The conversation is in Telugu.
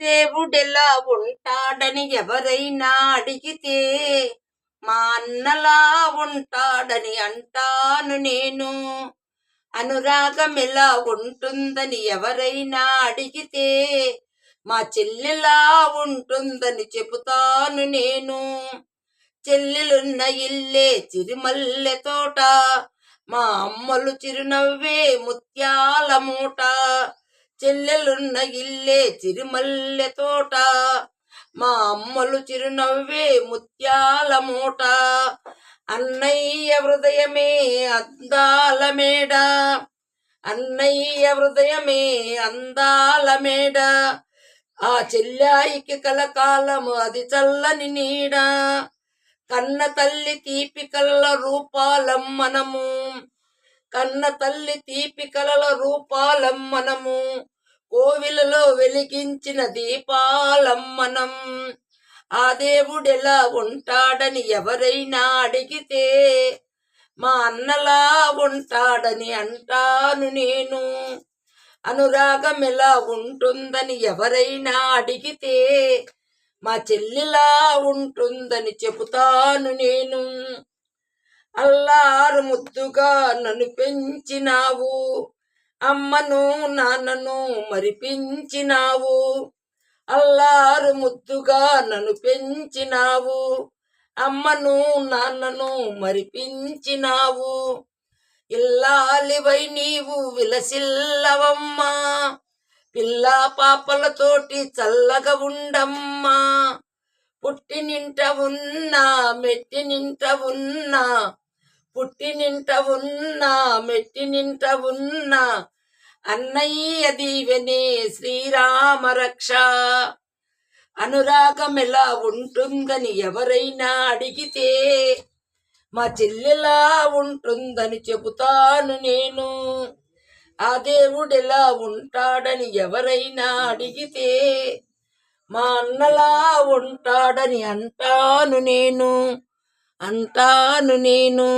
దేవుడెలా ఉంటాడని ఎవరైనా అడిగితే మా అన్నలా ఉంటాడని అంటాను నేను. అనురాగం ఎలా ఉంటుందని ఎవరైనా అడిగితే మా చెల్లెలా ఉంటుందని చెబుతాను నేను. చెల్లెలున్న ఇల్లే చిరుమల్లె తోట మా అమ్మలు చిరునవ్వే ముత్యాల మూట. చెల్లెలున్న ఇల్లే చిరుమల్లె తోట. మా అమ్మలు చిరునవ్వే ముత్యాల మూట. అన్నయ్య హృదయమే అందాల మేడ. అన్నయ్య హృదయమే అందాల మేడ. ఆ చెల్లాయికి కలకాలము అది చల్లని నీడ. కన్న తల్లి తీపి కలల రూపాలం మనము కన్న తల్లి తీపి కలల రూపాలం మనము కోవిలలో వెలిగించిన దీపాలమ్మనం ఆ దేవుడెలా ఉంటాడని ఎవరైనా అడిగితే మా అన్నలా ఉంటాడని అంటాను నేను. అనురాగం ఎలా ఉంటుందని ఎవరైనా అడిగితే మా చెల్లిలా ఉంటుందని చెబుతాను నేను. అల్లారు ముద్దుగా నన్ను పెంచినావు అమ్మను నాన్నను మరిపించినావు. అల్లారు ముద్దుగా నన్ను పెంచినావు. అమ్మను నాన్నను మరిపించినావు. ఇల్లాలివై నీవు విలసిల్లవమ్మా. పిల్ల పాపలతోటి చల్లగా ఉండమ్మా. పుట్టినింట ఉన్నా మెట్టినింట ఉన్నా పుట్టినింట ఉన్నా మెట్టినింట ఉన్నా అన్నయ్య దీవెనే శ్రీరామ రక్ష. అనురాగం ఎలా ఉంటుందని ఎవరైనా అడిగితే మా చెల్లెలా ఉంటుందని చెబుతాను నేను. ఆ దేవుడు ఎలా ఉంటాడని ఎవరైనా అడిగితే మా అన్నలా ఉంటాడని అంటాను నేను. అంతాను నేను.